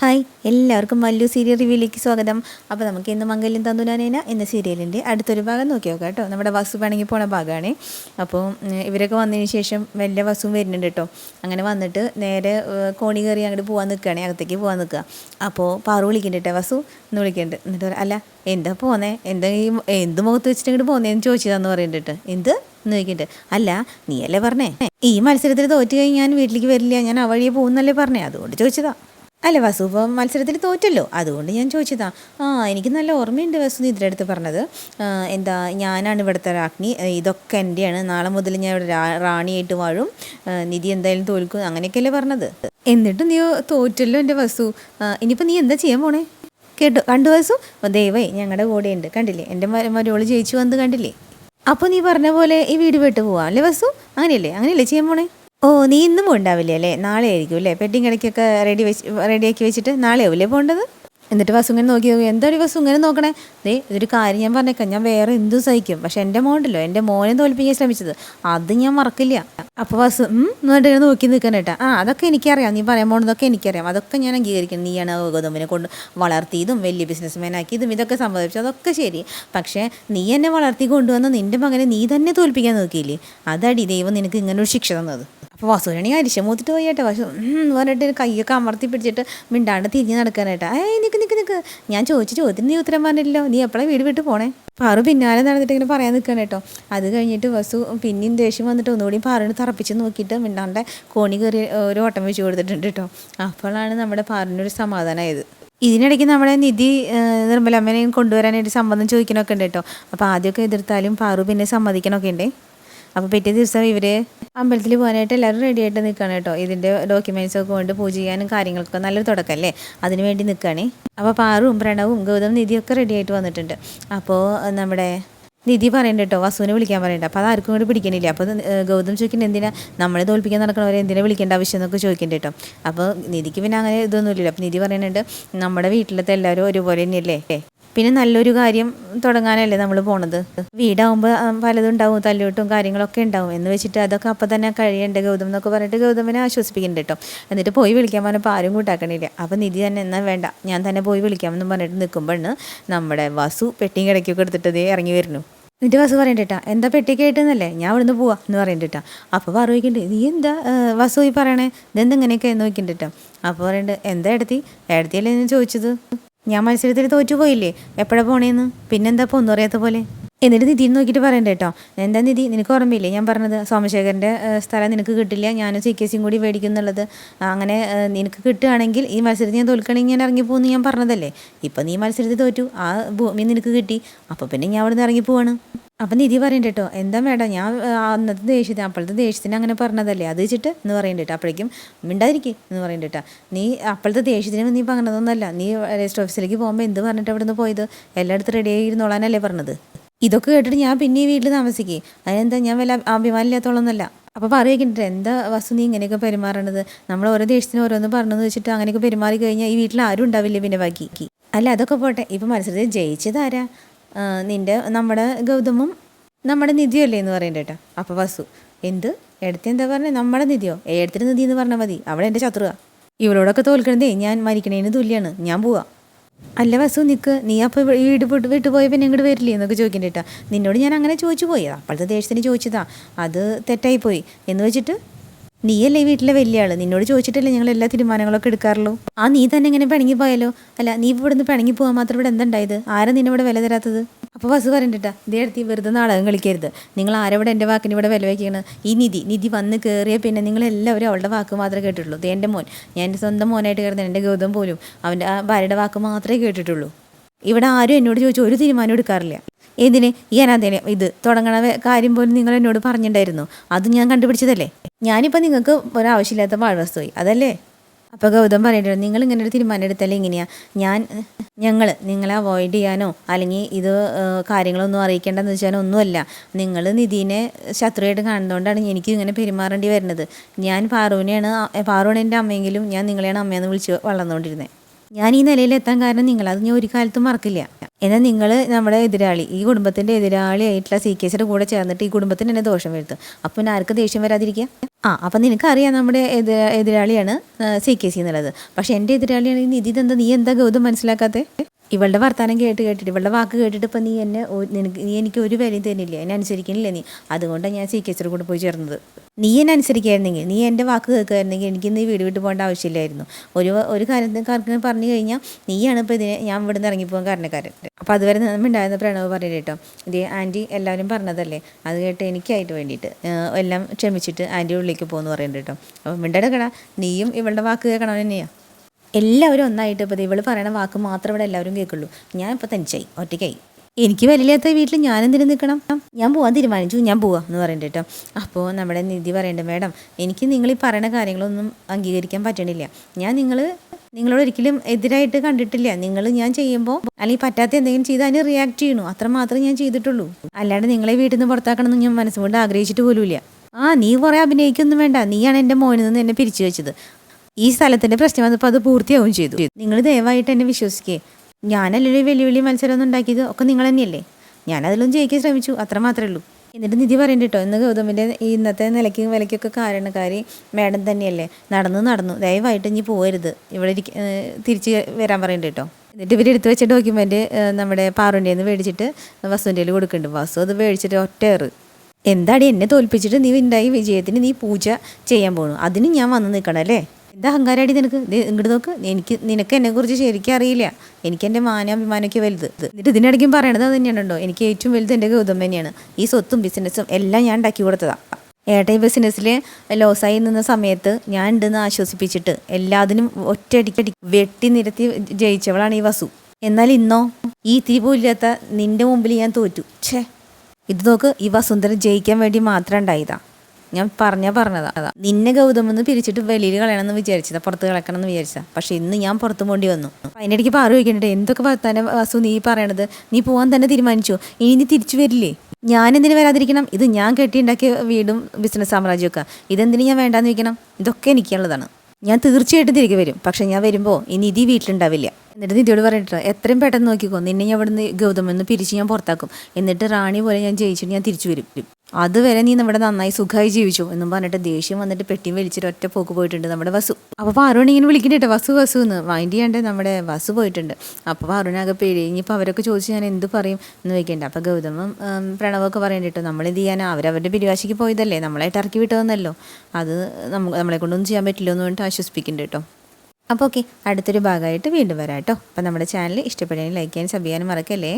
Hi എല്ലാവർക്കും Mallu serial റിവ്യൂയിലേക്ക് സ്വാഗതം. അപ്പോൾ നമുക്ക് ഇന്ന് മംഗല്യം തന്തുനാനേന എന്ന സീരിയലിന്റെ അടുത്തൊരു ഭാഗം നോക്കി നോക്കാം കേട്ടോ. നമ്മുടെ വസു പണങ്ങി പോണ ഭാഗമാണ് അപ്പോൾ ഇവരൊക്കെ വന്നതിന് ശേഷം വലിയ വസുവും വരുന്നുണ്ട് കേട്ടോ. അങ്ങനെ വന്നിട്ട് നേരെ കോണി കയറി അങ്ങോട്ട് പോകാൻ നിൽക്കുകയാണ് അകത്തേക്ക് പോകാൻ നിൽക്കുക അപ്പോൾ പാറു വിളിക്കുന്നുണ്ട് വസു എന്ന് വിളിക്കുന്നുണ്ട് എന്നിട്ട് അല്ല എന്താ പോന്നേ? എന്താ ഈ എന്ത് മുഖത്ത് വെച്ചിട്ട് ഇങ്ങോട്ട് പോന്നേന്ന് ചോദിച്ചതാന്ന് പറയുന്നുണ്ട് എന്ത്? എന്ന് ചോദിക്കുന്നുണ്ട് അല്ല നീയല്ലേ പറഞ്ഞേ? ഈ മത്സരത്തിൽ തോറ്റു കഴിഞ്ഞാൽ ഞാൻ വീട്ടിലേക്ക് വരില്ല. ഞാൻ ആ വഴിയെ പോകുന്നല്ലേ പറഞ്ഞേ? അതുകൊണ്ട് ചോദിച്ചതാ. അല്ല വസു ഇപ്പോൾ മത്സരത്തിൽ തോറ്റല്ലോ. അതുകൊണ്ട് ഞാൻ ചോദിച്ചതാ ആ എനിക്ക് നല്ല ഓർമ്മയുണ്ട് വസു ഇതിന്റെ അടുത്ത് പറഞ്ഞത്. എന്താ ഞാനാണ് ഇവിടുത്തെ രാജ്ഞി. ഇതൊക്കെ എന്റെയാണ് നാളെ മുതൽ ഞാൻ ഇവിടെ റാണിയായിട്ട് വാഴും. നിധി എന്തായാലും തോൽക്കും. അങ്ങനെയൊക്കെയല്ലേ പറഞ്ഞത്. എന്നിട്ട് നീ തോറ്റല്ലോ എന്റെ വസു. ഇനിയിപ്പോൾ നീ എന്താ ചെയ്യാൻ പോണേ? കേട്ടു. കണ്ടു വസു? ദൈവേ ഞങ്ങളുടെ കൂടെയുണ്ട്. കണ്ടില്ലേ? എന്റെ മരോൾ ജയിച്ചു വന്ന് കണ്ടില്ലേ? അപ്പോൾ നീ പറഞ്ഞ പോലെ ഈ വീട് വിട്ട് പോവാം അല്ലേ വസു? അങ്ങനെയല്ലേ? അങ്ങനെയല്ലേ ചെയ്യാൻ പോണേ? ഓ നീ ഇന്നും ഉണ്ടാവില്ലേ അല്ലേ? നാളെ ആയിരിക്കും അല്ലേ? പെട്ടിങ് ഇടയ്ക്കൊക്കെ റെഡി വെച്ച് റെഡിയാക്കി വെച്ചിട്ട് നാളെ ആവില്ലേ പോകേണ്ടത് എന്നിട്ട് വസു ഇങ്ങനെ നോക്കി നോക്കി എന്താ വസു ഇങ്ങനെ നോക്കണേ? ദേ ഇതൊരു കാര്യം ഞാൻ പറഞ്ഞേക്കാം. ഞാൻ വേറെ എന്തും സഹിക്കും. പക്ഷെ എന്റെ മോണ്ടല്ലോ എന്റെ മോനെ തോൽപ്പിക്കാൻ ശ്രമിച്ചത്. അത് ഞാൻ മറക്കില്ല. അപ്പോൾ വസു എന്നിട്ട് നോക്കി നിൽക്കാൻ കേട്ടാ. ആ അതൊക്കെ എനിക്കറിയാം. നീ പറയാൻ പോകുന്നതൊക്കെ എനിക്കറിയാം. അതൊക്കെ ഞാൻ അംഗീകരിക്കണം നീയാണ് ഗൗതമിനെ കൊണ്ട് വളർത്തിയതും വലിയ ബിസിനസ്മാൻ ആക്കിയതും ഇതൊക്കെ സംഭവിച്ചു അതൊക്കെ ശരി. പക്ഷേ നീ എന്നെ വളർത്തി കൊണ്ടുവന്ന നിന്റെ മകനെ നീ തന്നെ തോൽപ്പിക്കാൻ നോക്കിയില്ലേ? അതടി ദൈവം നിനക്ക് ഇങ്ങനൊരു ശിക്ഷ തന്നത്. അപ്പോൾ വസൂരണി അരിശം മൂത്തിട്ട് പോയിട്ട് വസു പറഞ്ഞിട്ട് കൈയൊക്കെ അമർത്തി പിടിച്ചിട്ട് മിണ്ടാണ്ട് തിരിഞ്ഞ് നടക്കാനായിട്ട് ഏയ് നിക്ക് നിക്ക് നിക്ക്. ഞാൻ ചോദിച്ച ചോദ്യത്തിന് നീ ഉത്തരം പറഞ്ഞില്ലല്ലോ. നീ എപ്പോഴാണ് വീട് വിട്ട് പോണേ? പാറു പിന്നാലെ നടന്നിട്ട് ഇങ്ങനെ പറയാൻ നിൽക്കണം കേട്ടോ. അത് കഴിഞ്ഞിട്ട് വസു പിന്നെയും ദേഷ്യം വന്നിട്ട് ഒന്നുകൂടി പാറിന് തറപ്പിച്ച് നോക്കിയിട്ട് മിണ്ടാണ്ട് കോണി കയറി ഒരു ഓട്ടം വെച്ച് കൊടുത്തിട്ടുണ്ട് കേട്ടോ. അപ്പോഴാണ് നമ്മുടെ പാറിനൊരു സമാധാനമായത് ഇതിനിടയ്ക്ക് നമ്മുടെ നിധി നിർമ്മലമ്മനെയും കൊണ്ടുവരാനായിട്ട് സമ്മതം ചോദിക്കണമൊക്കെ ഉണ്ട് കേട്ടോ. അപ്പോൾ ആദ്യമൊക്കെ എതിർത്താലും പാറു പിന്നെ സമ്മതിക്കണമൊക്കെ ഉണ്ടേ? അപ്പോൾ പിറ്റേ ദിവസം ഇവർ അമ്പലത്തിൽ പോകാനായിട്ട് എല്ലാവരും റെഡി ആയിട്ട് നിൽക്കുകയാണ് കേട്ടോ. ഇതിന്റെ ഡോക്യുമെന്റ്സ് ഒക്കെ കൊണ്ട് പൂജ ചെയ്യാനും കാര്യങ്ങൾക്കൊക്കെ നല്ലൊരു തുടക്കമല്ലേ അതിന് വേണ്ടി നിൽക്കുകയാണ് അപ്പോൾ പാറും പ്രണവും ഗൗതം നിധിയൊക്കെ റെഡി ആയിട്ട് വന്നിട്ടുണ്ട്. അപ്പോൾ നമ്മുടെ നിധി പറയണ്ട കേട്ടോ വസുവിനെ വിളിക്കാൻ പറയണ്ട. അപ്പോൾ അത് ആർക്കും കൂടി പിടിക്കണില്ല. അപ്പോൾ ഗൗതം ചോദിക്കുന്നത് എന്തിനാ? നമ്മളെ തോൽപ്പിക്കാൻ നടക്കണവരെ എന്തിനാ വിളിക്കേണ്ട ആവശ്യം എന്നൊക്കെ ചോദിക്കുന്നുണ്ട് കേട്ടോ. അപ്പോൾ നിധിക്ക് പിന്നെ അങ്ങനെ ഇതൊന്നുമില്ലല്ലോ. അപ്പോൾ നിധി പറയുന്നുണ്ട് നമ്മുടെ വീട്ടിലത്തെ എല്ലാവരും ഒരുപോലെ തന്നെയല്ലേ? പിന്നെ നല്ലൊരു കാര്യം തുടങ്ങാനല്ലേ നമ്മൾ പോണത്? വീടാവുമ്പോൾ പലതും ഉണ്ടാവും തല്ലുകൊട്ടും കാര്യങ്ങളൊക്കെ ഉണ്ടാവും. എന്ന് വെച്ചിട്ട് അതൊക്കെ അപ്പം തന്നെ കഴിയണ്ടേ ഗൗതം എന്നൊക്കെ പറഞ്ഞിട്ട് ഗൗതമിനെ ആശ്വസിപ്പിക്കുന്നുണ്ട് കേട്ടോ എന്നിട്ട് പോയി വിളിക്കാൻ പറഞ്ഞപ്പോൾ ആരും കൂട്ടാക്കണില്ല. അപ്പം നിധി തന്നെ എന്നാൽ വേണ്ട ഞാൻ തന്നെ പോയി വിളിക്കാമെന്ന് പറഞ്ഞിട്ട് നിൽക്കുമ്പോഴാണ് നമ്മുടെ വസു പെട്ടിയും കിടക്കൊക്കെ എടുത്തിട്ട് ദേ ഇറങ്ങി വരുന്നു. നിന്റെ വസു പറയണ്ടേട്ടാ എന്താ പെട്ടി കേട്ടെന്നല്ലേ ഞാൻ ഇവിടുന്ന് പോവാ എന്ന് പറയണ്ടേട്ടാ അപ്പോൾ പറയുന്നുണ്ട് നീ എന്താ വസു ഈ പറയണേ? ഇതെന്താ ഇങ്ങനെയൊക്കെ എന്ന് നോക്കിണ്ടിട്ടാ അപ്പോൾ പറയണ്ട് എന്താ എടുത്തി എടുത്തിയല്ലേ ഞാൻ ചോദിച്ചത്? ഞാൻ മത്സരത്തിൽ തോറ്റുപോയില്ലേ എപ്പോഴാ പോണേന്ന്? പിന്നെന്താ ഒന്നും അറിയാത്ത പോലെ? എന്നിട്ട് നിധി നോക്കിയിട്ട് പറയണ്ട കേട്ടോ എന്താ നിധി നിനക്ക് ഓർമ്മയില്ലേ? ഞാൻ പറഞ്ഞത് സോമശേഖരന്റെ സ്ഥലം നിനക്ക് കിട്ടില്ല. ഞാനും സി കെ സിയും കൂടി മേടിക്കും എന്നുള്ളത്. അങ്ങനെ നിനക്ക് കിട്ടുകയാണെങ്കിൽ ഈ മത്സരത്തിൽ ഞാൻ തോൽക്കണമെങ്കിൽ ഞാൻ ഇറങ്ങിപ്പോകുന്നു ഞാൻ പറഞ്ഞതല്ലേ? ഇപ്പം നീ മത്സരത്തിൽ തോറ്റു. ആ ഭൂമി നിനക്ക് കിട്ടി. അപ്പോൾ പിന്നെ ഞാൻ അവിടെ നിന്ന് ഇറങ്ങിപ്പോവാണ്. അപ്പം നിധി പറയണ്ട കേട്ടോ എന്താ വേണ്ട ഞാൻ അന്നത്തെ ദേഷ്യത്തിന് അപ്പോഴത്തെ ദേഷ്യത്തിന് അങ്ങനെ പറഞ്ഞതല്ലേ? അത് വെച്ചിട്ട് എന്ന് പറയണ്ട കേട്ടോ അപ്പോഴേക്കും മിണ്ടാതിരിക്കേ എന്ന് പറയണ്ട കേട്ടോ. നീ അപ്പോഴത്തെ ദേഷ്യത്തിന് നീ പറഞ്ഞതൊന്നുമല്ല നീ രജിസ്റ്റർ ഓഫീസിലേക്ക് പോകുമ്പോൾ എന്ത് പറഞ്ഞിട്ട് അവിടെ നിന്ന് പോയത്? എല്ലായിടത്തും റെഡി ആയിരുന്നോളാനല്ലേ പറഞ്ഞത്? ഇതൊക്കെ കേട്ടിട്ട് ഞാൻ പിന്നെ വീട്ടിൽ താമസിക്കേ. അതിനെന്താ ഞാൻ വല്ല അഭിമാനില്ലാത്തോളന്നല്ല. അപ്പോൾ പറയുന്നുണ്ട് എന്താ വസ്തു നീ ഇങ്ങനെയൊക്കെ പെരുമാറണത്? നമ്മൾ ഓരോ ദേഷ്യത്തിന് ഓരോന്ന് പറഞ്ഞെന്ന് വെച്ചിട്ട് അങ്ങനെയൊക്കെ പെരുമാറി കഴിഞ്ഞാൽ ഈ വീട്ടിൽ ആരും ഉണ്ടാവില്ല പിന്നെ ബാക്കി അല്ല അതൊക്കെ പോട്ടെ ഇപ്പം മത്സരത്തിൽ ജയിച്ചതാരാ ആ, നിന്റെ നമ്മുടെ ഗൗതമും നമ്മുടെ നിധിയല്ലേ എന്ന് പറയണ്ട കേട്ടോ. അപ്പോൾ വസു എന്ത്? എടുത്ത് എന്താ പറഞ്ഞത് നമ്മുടെ നിധിയോ? എടുത്തിട്ട് നിധി എന്ന് പറഞ്ഞാൽ മതി. അവിടെ എന്റെ ശത്രുവാ. ഇവളോടൊക്കെ തോൽക്കണതേ ഞാൻ മരിക്കണേന് തുല്യാണ്. ഞാൻ പോവാ. അല്ല വസു നിക്ക് നീ അപ്പോൾ വീട് വിട്ട് വിട്ടു പോയ പിന്നെ ഇങ്ങോട്ട് വരില്ലേ എന്നൊക്കെ ചോദിക്കണ്ടേട്ടാ നിന്നോട് ഞാൻ അങ്ങനെ ചോദിച്ചു പോയി അപ്പോഴത്തെ ദേഷ്യത്തിന് ചോദിച്ചതാ. അത് തെറ്റായിപ്പോയി എന്ന് വെച്ചിട്ട് നീയല്ലേ വീട്ടിലെ വലിയ ആൾ നിന്നോട് ചോദിച്ചിട്ടല്ലേ ഞങ്ങൾ എല്ലാ തീരുമാനങ്ങളൊക്കെ എടുക്കാറുള്ളൂ. ആ നീ തന്നെ ഇങ്ങനെ പിണങ്ങി പോയാലോ? അല്ല നീ ഇവിടെ നിന്ന് പിണങ്ങി പോകാൻ മാത്രം ഇവിടെ എന്തുണ്ടായത് ആരാ നിന്നിവിടെ വില തരാത്തത്? അപ്പോൾ ബസ് പറഞ്ഞിട്ടാ ഇതേ അടുത്ത് വെറുതെ നാടകം കളിക്കരുത്. നിങ്ങൾ ആരവിടെ എന്റെ വാക്കിന് ഇവിടെ വില വയ്ക്കണം ഈ നിധി നിധി വന്ന് കയറിയ പിന്നെ നിങ്ങൾ എല്ലാവരും അവളുടെ വാക്ക് മാത്രമേ കേട്ടിട്ടുള്ളൂ. ഇത് എന്റെ മോൻ ഞാൻ എന്റെ സ്വന്തം മോനായിട്ട് കയറുന്ന എന്റെ ഗൗതം പോലും അവന്റെ ആ ഭാര്യയുടെ വാക്ക് മാത്രമേ കേട്ടിട്ടുള്ളൂ. ഇവിടെ ആരും എന്നോട് ചോദിച്ചു ഒരു തീരുമാനം എടുക്കാറില്ല. എന്തിന്? ഈ അനാഥേനെ ഇത് തുടങ്ങണ കാര്യം പോലും നിങ്ങൾ എന്നോട് പറഞ്ഞിട്ടുണ്ടായിരുന്നു അത് ഞാൻ കണ്ടുപിടിച്ചതല്ലേ? ഞാനിപ്പോൾ നിങ്ങൾക്ക് ഒരാവശ്യമില്ലാത്ത പാഴ്വസ്തുവായി അതല്ലേ? അപ്പോൾ ഗൗതം പറയേണ്ടത് നിങ്ങൾ ഇങ്ങനെ ഒരു തീരുമാനം എടുത്താലേ ഇങ്ങനെയാ ഞാൻ ഞങ്ങൾ നിങ്ങളെ അവോയ്ഡ് ചെയ്യാനോ അല്ലെങ്കിൽ ഇത് കാര്യങ്ങളൊന്നും അറിയിക്കേണ്ടെന്ന് വെച്ചാൽ ഒന്നുമല്ല. നിങ്ങൾ നിധീനെ ശത്രുവായിട്ട് കാണുന്നതുകൊണ്ടാണ് എനിക്ക് ഇങ്ങനെ പെരുമാറേണ്ടി വരുന്നത്. ഞാൻ പാറുവിനെയാണ് പാറുവിനെ എന്റെ അമ്മയെങ്കിലും ഞാൻ നിങ്ങളെയാണ് അമ്മയെന്ന് വിളിച്ച് വളർന്നുകൊണ്ടിരുന്നത് ഞാൻ ഈ നിലയിൽ എത്താൻ കാരണം നിങ്ങൾ അത് ഞാൻ ഒരു കാലത്തും മറക്കില്ല. എന്നാൽ നിങ്ങൾ നമ്മുടെ എതിരാളി ഈ കുടുംബത്തിന്റെ എതിരാളിയായിട്ടുള്ള സി കെ സിയുടെ കൂടെ ചേർന്നിട്ട് ഈ കുടുംബത്തിന് തന്നെ ദോഷം വരുത്തും. അപ്പം പിന്നെ ആർക്ക് ദേഷ്യം വരാതിരിക്കുക? ആ അപ്പം നിനക്കറിയാം നമ്മുടെ എതിര എതിരാളിയാണ് സി കെ സി എന്നുള്ളത്. പക്ഷേ എന്റെ എതിരാളിയാണ് നിധി എന്താ നീ എന്താ ഗൗതം മനസ്സിലാക്കാത്തത് ഇവളുടെ വർത്തമാനം കേട്ട് കേട്ടിട്ട് ഇവളുടെ വാക്ക് കേട്ടിട്ട് ഇപ്പം നീ എന്നെ നിനക്ക് നീ എനിക്ക് ഒരു വിലയും തന്നില്ല? എന്നെ അനുസരിക്കണില്ല നീ? അതുകൊണ്ടാണ് ഞാൻ സി കെ കൂടെ പോയി ചേർന്നത്. നീ എന്നെ അനുസരിക്കായിരുന്നെങ്കിൽ നീ എന്റെ വാക്ക് കേൾക്കുമായിരുന്നെങ്കിൽ എനിക്ക് നീ വീട് വിട്ട് പോകേണ്ട ആവശ്യമില്ലായിരുന്നു. ഒരു ഒരു കാര്യക്കാർക്ക് പറഞ്ഞു കഴിഞ്ഞാൽ നീയാണ് ഇപ്പോൾ ഇതിനെ ഞാൻ ഇവിടെ നിന്ന് ഇറങ്ങിപ്പോകാൻ കാരണക്കാരൻ. അപ്പോൾ അതുവരെ ഉണ്ടായിരുന്ന പ്രണവ് പറഞ്ഞു കേട്ടോ? ഇത് ആന്റി എല്ലാവരും പറഞ്ഞതല്ലേ? അത് കേട്ട് എനിക്കായിട്ട് വേണ്ടിയിട്ട് എല്ലാം ക്ഷമിച്ചിട്ട് ആന്റി ഉള്ളിലേക്ക് പോകുമെന്ന് പറയുന്നുണ്ട് കേട്ടോ. അപ്പോൾ മിണ്ടടക്കട നീയും ഇവളുടെ വാക്ക് കേൾക്കണം തന്നെയാണ് എല്ലാവരും ഒന്നായിട്ട് ഇപ്പോൾ ഇവൾ പറയുന്ന വാക്ക് മാത്രം ഇവിടെ എല്ലാവരും കേൾക്കുള്ളൂ. ഞാൻ ഇപ്പോൾ തനിച്ചായി ഒറ്റയ്ക്കായി. എനിക്ക് വലിയാത്ത വീട്ടിൽ ഞാൻ എന്തിനു നിൽക്കണം? ഞാൻ പോകാൻ തീരുമാനിച്ചു ഞാൻ പോവാം എന്ന് പറയുന്നുണ്ട് കേട്ടോ. അപ്പോൾ നമ്മുടെ നിധി പറയുന്നുണ്ട് മേഡം എനിക്ക് നിങ്ങൾ ഈ പറയുന്ന കാര്യങ്ങളൊന്നും അംഗീകരിക്കാൻ പറ്റണില്ല. ഞാൻ നിങ്ങൾ നിങ്ങളോട് ഒരിക്കലും എതിരായിട്ട് കണ്ടിട്ടില്ല. നിങ്ങൾ ഞാൻ ചെയ്യുമ്പോൾ അല്ലെങ്കിൽ പറ്റാത്ത എന്തെങ്കിലും ചെയ്താൽ അതിന് റിയാക്ട് ചെയ്യണു. അത്ര മാത്രമേ ഞാൻ ചെയ്തിട്ടുള്ളൂ. അല്ലാണ്ട് നിങ്ങളെ വീട്ടിൽ നിന്ന് പുറത്താക്കണമെന്ന് ഞാൻ മനസ്സുകൊണ്ട് ആഗ്രഹിച്ചിട്ട് പോലുമില്ല. ആ നീ കുറേ അഭിനയിക്കൊന്നും വേണ്ട. നീയാണ് എന്റെ മോനിൽ നിന്ന് എന്നെ പിരിച്ചു വെച്ചത്. ഈ സ്ഥലത്തിന്റെ പ്രശ്നം വന്നപ്പോൾ അത് പൂർത്തിയാവുകയും ചെയ്തു. നിങ്ങൾ ദയവായിട്ട് എന്നെ വിശ്വസിക്കേ. ഞാനല്ലൊരു വെല്ലുവിളി മത്സരമൊന്നും ഉണ്ടാക്കിയത്? ഒക്കെ നിങ്ങൾ തന്നെയല്ലേ? ഞാനതിലൊന്നും ജയിക്കാൻ ശ്രമിച്ചു. അത്ര മാത്രമേ ഉള്ളൂ. എന്നിട്ട് നിധി പറയണ്ട കേട്ടോ ഇന്ന് ഗൗതമിന്റെ ഇന്നത്തെ നിലയ്ക്കും വിലയ്ക്കൊക്കെ കാരണക്കാരി മാഡം തന്നെയല്ലേ? നടന്നു നടന്നു. ദയവായിട്ട് ഇനി പോകരുത് ഇവിടെ തിരിച്ച് വരാൻ പറയണ്ട കേട്ടോ എന്നിട്ട് ഇവർ എടുത്തു വെച്ച ഡോക്യുമെന്റ് നമ്മുടെ പാറുന്റെ നിന്ന് മേടിച്ചിട്ട് വസുവിന്റെ കൊടുക്കുന്നുണ്ട് വസു അത് മേടിച്ചിട്ട് ഒറ്റയറ് എന്താടി എന്നെ തോൽപ്പിച്ചിട്ട് നീ ഉണ്ടായി വിജയത്തിന് നീ പൂജ ചെയ്യാൻ പോണു? അതിന് ഞാൻ വന്ന് നിൽക്കണം അല്ലേ എന്താ അഹങ്കാരടി നിനക്ക്? ഇങ്ങോട്ട് നോക്ക്. എനിക്ക് നിനക്ക് എന്നെ കുറിച്ച് ശരിക്കും അറിയില്ല. എനിക്ക് എന്റെ മാനാഭിമാനമൊക്കെ വലുത്. എന്നിട്ട് ഇതിനിടയ്ക്കും പറയണത് അത് തന്നെയാണല്ലോ എനിക്ക് ഏറ്റവും വലുത് എന്റെ ഗൗതം തന്നെയാണ്. ഈ സ്വത്തും ബിസിനസ്സും എല്ലാം ഞാൻ ഉണ്ടാക്കി കൊടുത്തതാണ് ഏട്ടൻ ബിസിനസ്സിൽ ലോസായി നിന്ന സമയത്ത് ഞാൻ ഉണ്ടെന്ന് ആശ്വസിപ്പിച്ചിട്ട് എല്ലാത്തിനും ഒറ്റയടിക്കടി വെട്ടി നിരത്തി ജയിച്ചവളാണ് ഈ വസു. എന്നാൽ ഇന്നോ ഈ തീ പോലില്ലാത്ത നിന്റെ മുമ്പിൽ ഞാൻ തോറ്റു. ഛേ. ഇത് നോക്ക് ഈ വസുന്ധര ജയിക്കാൻ വേണ്ടി മാത്രം ഉണ്ടായതാ. ഞാൻ പറഞ്ഞ പറഞ്ഞതാ. അതാ. നിന്നെ ഗൗതമെന്ന് പിരിച്ചിട്ട് വെളിയിൽ കളയണമെന്ന് വിചാരിച്ചതാ പുറത്ത് കളക്കണം എന്ന് വിചാരിച്ചതാ. പക്ഷെ ഇന്ന് ഞാൻ പുറത്തു പോണ്ടി വന്നു. അതിന്റെ അതിനിടയ്ക്ക് പാറു ചോദിക്കണ്ടേ എന്തൊക്കെ വർത്താനം വസു നീ പറയണത്? നീ പോവാൻ തന്നെ തീരുമാനിച്ചു? ഇനി നീ തിരിച്ചു വരില്ലേ? ഞാൻ എന്തിനു വരാതിരിക്കണം? ഇത് ഞാൻ കെട്ടിയുണ്ടാക്കിയ വീടും ബിസിനസ് സാമ്രാജ്യമൊക്കെ. ഇതെന്തിനു ഞാൻ വേണ്ടാന്ന് വെക്കണം ഇതൊക്കെ എനിക്കുള്ളതാണ്. ഞാൻ തീർച്ചയായിട്ടും തിരികെ വരും. പക്ഷെ ഞാൻ വരുമ്പോൾ ഇനി ഇതീ വീട്ടിലുണ്ടാവില്ല. എന്നിട്ട് നിധിയോട് പറഞ്ഞിട്ട് എത്രയും പെട്ടെന്ന് നോക്കിക്കോ. നിന്നെ ഞാൻ ഇവിടുന്ന് ഗൗതമെന്ന് പിരിച്ച് ഞാൻ പുറത്താക്കും. എന്നിട്ട് റാണി പോലെ ഞാൻ ജയിച്ചിട്ട് ഞാൻ തിരിച്ചു വരും. അതുവരെ നീ ഇവിടെ നന്നായി സുഖമായി ജീവിച്ചു എന്നും പറഞ്ഞിട്ട് ദേഷ്യം വന്നിട്ട് പെട്ടിയും വലിച്ചിട്ട് ഒറ്റ പോക്ക് പോയിട്ടുണ്ട് നമ്മുടെ വസു. അപ്പോൾ അരുൺ ഇങ്ങനെ വിളിക്കണ്ടേ വസു വസു എന്ന് മൈൻഡ് ചെയ്യാണ്ട് നമ്മുടെ വസു പോയിട്ടുണ്ട്. അപ്പോൾ അരുണാകെ പേടി. ഇനിയിപ്പോൾ അവരൊക്കെ ചോദിച്ച് ഞാൻ എന്ത് പറയും എന്ന് വെക്കണ്ട അപ്പോൾ ഗൗതമും പ്രണവൊക്കെ പറയണ്ടിട്ടോ നമ്മൾ എന്ത് ചെയ്യാൻ അവരവരുടെ പിരിവാശിക്ക് പോയതല്ലേ. നമ്മളായിട്ട് ഇറക്കി വിട്ടതെന്നല്ലോ. അത് നമുക്ക് നമ്മളെ കൊണ്ടൊന്നും ചെയ്യാൻ പറ്റില്ല എന്ന് പറഞ്ഞിട്ട് ആശ്വസിപ്പിക്കുന്നുണ്ട് കേട്ടോ. അപ്പോൾ ഓക്കെ. അടുത്തൊരു ഭാഗമായിട്ട് വീണ്ടും വരാം കേട്ടോ. അപ്പോൾ നമ്മുടെ ചാനൽ ഇഷ്ടപ്പെടുകയാണെങ്കിൽ ലൈക്ക് ചെയ്യാനും സബ് ചെയ്യാനും മറക്കല്ലേ?